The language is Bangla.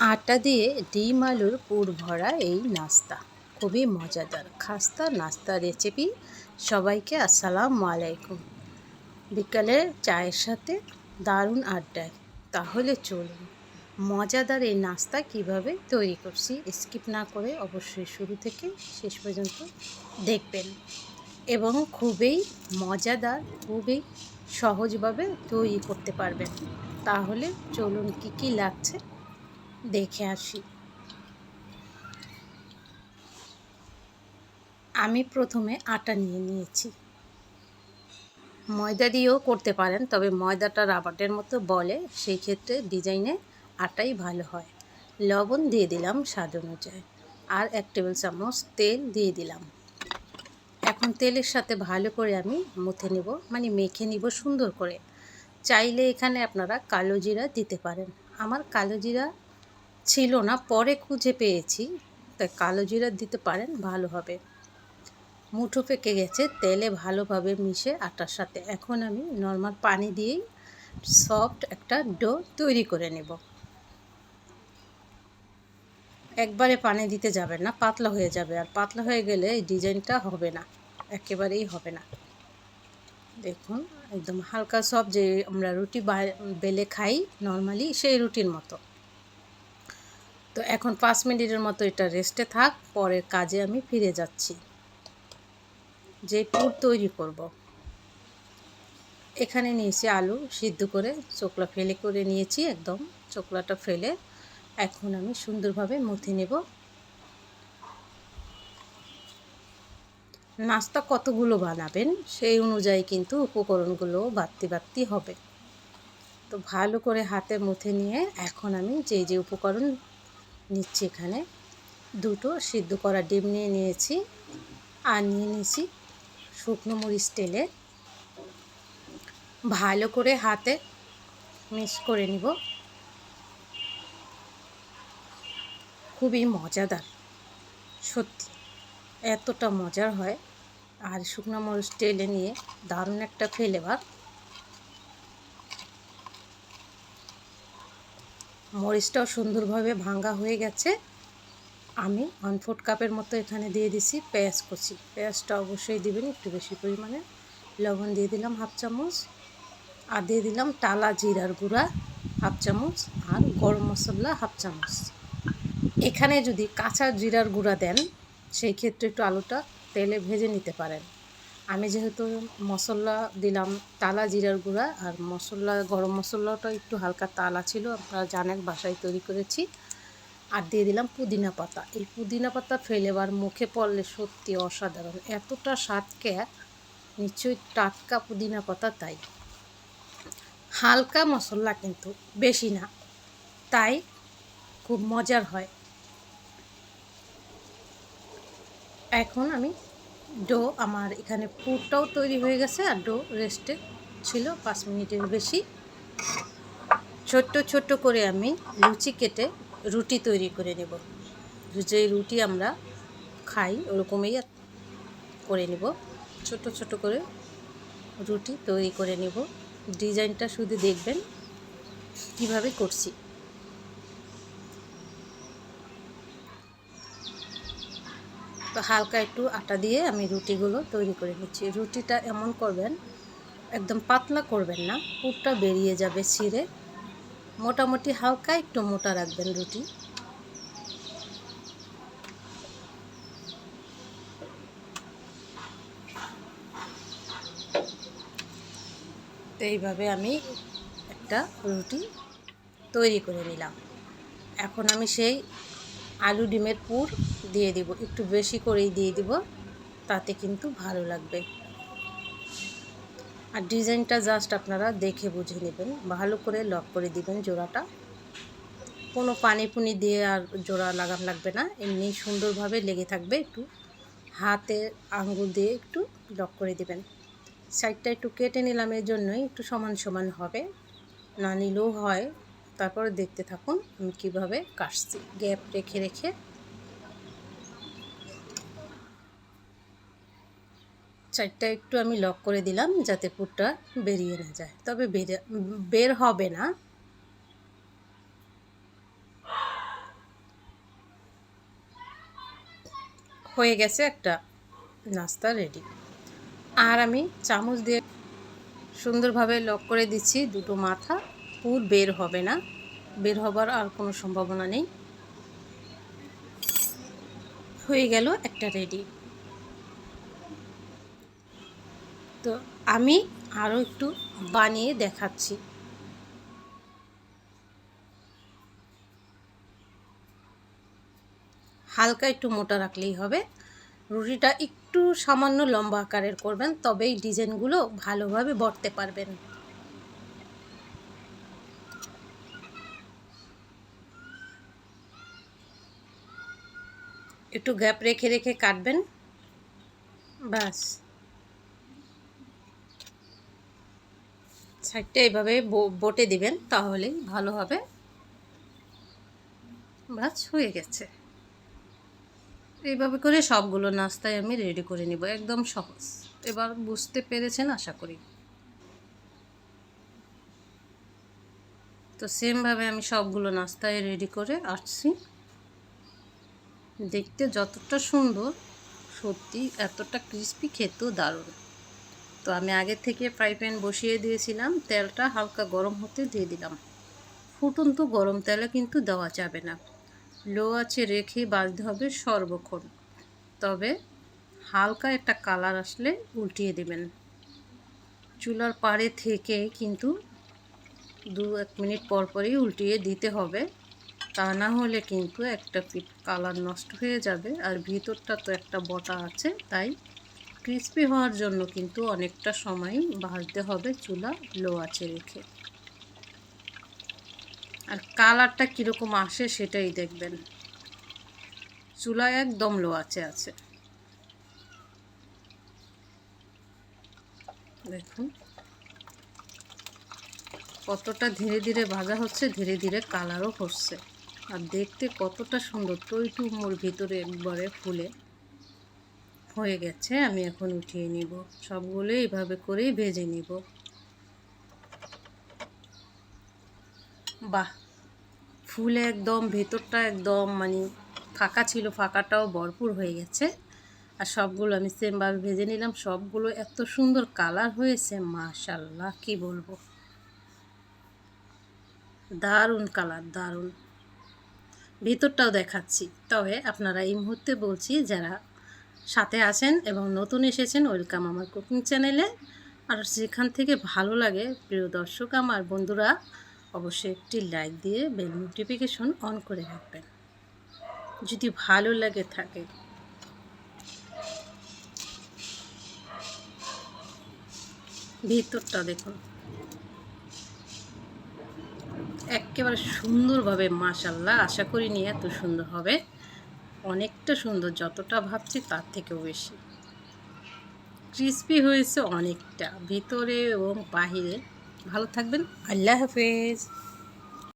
আটা দিয়ে ডিম আলুর পুর ভরা এই নাস্তা। খুবই মজাদার। খাস্তা, নাস্তা রেসিপি। সবাইকে আসসালামু আলাইকুম। বিকালের চায়ের সাথে দারুণ আড্ডায়। তাহলে চলুন, মজাদার এই নাস্তা কীভাবে তৈরি করছি স্কিপ না করে অবশ্যই শুরু থেকে শেষ পর্যন্ত দেখবেন। এবং খুবই মজাদার, খুবই সহজভাবে তৈরি করতে পারবেন। তাহলে চলুন কি কি লাগছে দেখে আসি। আমি প্রথমে আটা নিয়ে নিয়েছি। ময়দা দিয়েও করতে পারেন, তবে ময়দাটা রাবারের মতো বলে, সেই ক্ষেত্রে ডিজাইনে আটাই ভালো হয়। লবণ দিয়ে দিলাম স্বাদ অনুযায়ী, আর এক টেবিল চামচ তেল দিয়ে দিলাম। এখন তেলের সাথে ভালো করে আমি মুথে নেব মানে মেখে নিব সুন্দর করে। চাইলে এখানে আপনারা কালো জিরা দিতে পারেন। আমার কালো জিরা ছিল না, পরে খুঁজে পেয়েছি। তাই কালো জিরা দিতে পারেন, ভালো হবে। মুঠো পেকে গেছে, তেলে ভালোভাবে মিশে আটার সাথে। এখন আমি নর্মাল পানি দিয়েই সফট একটা ডো তৈরি করে নেব। একবারে পানি দিতে যাবে না, পাতলা হয়ে যাবে। আর পাতলা হয়ে গেলে এই ডিজাইনটা হবে না, একেবারেই হবে না। দেখুন, একদম হালকা সব যে আমরা রুটি বেলে খাই নর্মালি, সেই রুটির মতো। তো এখন পাঁচ মিনিটের মতো এটা রেস্টে থাক পরের কাজে আমি ফিরে যাচ্ছি। যে পুর তৈরি করব। এখানে নিয়েছি আলু সিদ্ধ করে, চোকলা ফেলে করে নিয়েছি একদম। চোকলাটা ফেলে এখন আমি সুন্দরভাবে মুথে নেব। নাস্তা কতগুলো বানাবেন সেই অনুযায়ী কিন্তু উপকরণগুলো বাড়তি বাড়তি হবে। তো ভালো করে হাতে মুথে নিয়ে এখন আমি যে যে উপকরণ নিচ্ছি এখানে। দুটো সিদ্ধ করা ডিম নিয়ে নিয়েছি আর নিয়ে নিয়েছি শুকনো মরিচ তেলে। ভালো করে হাতে মিক্স করে নিব। খুবই মজাদার, সত্যি। এতটা মজার হয়। আর শুকনো মরিচ তেলে নিয়ে দারুণ একটা ফ্লেভার মরিচটাও সুন্দরভাবে ভাঙ্গা হয়ে গেছে। আমি ওয়ান ফোর্থ কাপের মতো এখানে দিয়ে দিছি পেঁয়াজ কুচি। পেঁয়াজটা অবশ্যই দিবেন, একটু বেশি পরিমাণে। লবণ দিয়ে দিলাম হাফ চামচ। আর দিয়ে দিলাম টালা জিরার গুঁড়া হাফ চামচ আর গরম মশলা হাফ চামচ। এখানে যদি কাঁচা জিরার গুঁড়া দেন, সেই ক্ষেত্রে একটু আলুটা তেলে ভেজে নিতে পারেন। আমি যেহেতু মশলা দিলাম তালা জিরার গুঁড়া, আর মশলা, গরম মশলাটা একটু হালকা তালা ছিল, আপনারা জানেন বাসায় তৈরি করেছি। আর দিয়ে দিলাম পুদিনা পাতা। এই পুদিনা পাতা ফ্লেভার মুখে পড়লে সত্যি অসাধারণ। এতটা স্বাদকে নিশ্চয়ই টাটকা পুদিনা পাতা তাই। হালকা মশলা কিন্তু বেশি না, তাই খুব মজার হয়। এখন আমি ডো আমার এখানে পুরটাও তৈরি হয়ে গেছে আর ডো রেস্টে ছিল পাঁচ মিনিটের বেশি। ছোট্ট ছোট্ট করে আমি লুচি কেটে রুটি তৈরি করে নেব। যে রুটি আমরা খাই ওরকমই করে নেব। ছোট ছোট করে রুটি তৈরি করে নেব। ডিজাইনটা শুধু দেখবেন কীভাবে করছি। তো হালকা একটু আটা দিয়ে আমি রুটিগুলো তৈরি করে নিচ্ছি। রুটিটা এমন করবেন, একদম পাতলা করবেন না, পুরটা বেরিয়ে যাবে ছিঁড়ে। মোটামুটি হালকা একটু মোটা রাখবেন রুটি। এইভাবে আমি একটা রুটি তৈরি করে নিলাম। এখন আমি সেই আলু ডিমের পুর দিয়ে দিব। একটু বেশি করেই দিয়ে দিব, তাতে কিন্তু ভালো লাগবে। আর ডিজাইনটা জাস্ট আপনারা দেখে বুঝে নেবেন। ভালো করে লক করে দিবেন জোড়াটা। কোনো পানি পুনি দিয়ে আর জোড়া লাগান লাগবে না। এমনি সুন্দরভাবে লেগে থাকবে একটু। হাতে আঙ্গুল দিয়ে একটু লক করে দিবেন। সাইডটা একটু কেটে নিলাম এর জন্যই একটু সমান সমান হবে। না নিলেও হয়। তারপরে দেখতে থাকুন আমি কীভাবে কাটছি। গ্যাপ রেখে রেখে। চারটা একটু আমি লক করে দিলাম যাতে পুরটা বেরিয়ে না যায়। তবে বের হবে না। হয়ে গেছে একটা নাস্তা রেডি। আর আমি চামচ দিয়ে সুন্দরভাবে লক করে দিচ্ছি দুটো মাথা। পুর বের হবে না। বের হবার আর কোনো সম্ভাবনা নেই। হয়ে গেল একটা রেডি। তো আমি আরও একটু বানিয়ে দেখাচ্ছি। হালকা একটু মোটা রাখলেই হবে। রুটিটা একটু সামান্য লম্বা আকারের করবেন, তবেই ডিজাইনগুলো ভালোভাবে বটতে পারবেন। একটু গ্যাপ রেখে রেখে কাটবেন। ব্যাস। সাইডটা এভাবে বটে দিবেন তাহলেই ভালো হবে। ব্যাস, হয়ে গেছে। এইভাবে করে সবগুলো নাস্তায় আমি রেডি করে নিব, একদম সহজ। এবার বুঝতে পেরেছেন আশা করি। তো সেমভাবে আমি সবগুলো নাস্তায় রেডি করে আসছি। দেখতে যতটা সুন্দর, সত্যি এতটা ক্রিস্পি খেতেও দারুণ। তো আমি আগে থেকে ফ্রাই প্যান বসিয়ে দিয়েছিলাম, তেলটা হালকা গরম হতে দিয়ে দিলাম। ফুটন্ত গরম তেলে কিন্তু দেওয়া যাবে না। লো আছে রেখে বাজতে হবে সর্বক্ষণ। তবে হালকা একটা কালার আসলে উল্টিয়ে দেবেন। চুলার পাড়ে থেকে কিন্তু দু এক মিনিট পর পরই উল্টিয়ে দিতে হবে। তা না হলে কিন্তু একটা পিঠ কালার নষ্ট হয়ে যাবে আর ভিতরটা তো একটা বটা আছে, তাই ক্রিস্পি হওয়ার জন্য কিন্তু অনেকটা সময় ভাজতে হবে চুলা লো আছে রেখে। আর কালারটা কীরকম আসে সেটাই দেখবেন। চুলা একদম লো আছে আছে। দেখুন। কতটা ধীরে ধীরে ভাজা হচ্ছে, ধীরে ধীরে কালারও হচ্ছে। আর দেখতে কতটা সুন্দর। টইটুমোর ভিতরে একবারে ফুলে হয়ে গেছে, আমি এখন উঠিয়ে নিব। সবগুলো এইভাবে করেই ভেজে নিব। বাহ! ফুলে একদম, ভেতরটা একদম মানে ফাঁকা ছিল, ফাঁকাটাও ভরপুর হয়ে গেছে। আর সবগুলো আমি সেমভাবে ভেজে নিলাম। সবগুলো এত সুন্দর কালার হয়েছে মাশাল্লাহ কি বলব। দারুণ কালার দারুণ। ভিতরটাও দেখাচ্ছি। তবে আপনারা এই মুহূর্তে বলছি, যারা সাথে আছেন এবং নতুন এসেছেন, ওয়েলকাম আমার কুকিং চ্যানেলে। আর যেখান থেকে ভালো লাগে, প্রিয় দর্শক আমার বন্ধুরা, অবশ্যই একটি লাইক দিয়ে বেল নোটিফিকেশন অন করে রাখবেন। যদি ভালো লাগে থাকে। ভিতরটা দেখুন। একেবারে সুন্দরভাবে মাশাল্লাহ আশা করি নিয়ে এত সুন্দর হবে। অনেকটা সুন্দর, যতটা ভাবছি তার থেকেও বেশি। ক্রিসপি হয়েছে অনেকটা, ভিতরে এবং বাহিরে। ভালো থাকবেন, আল্লাহ হাফেজ।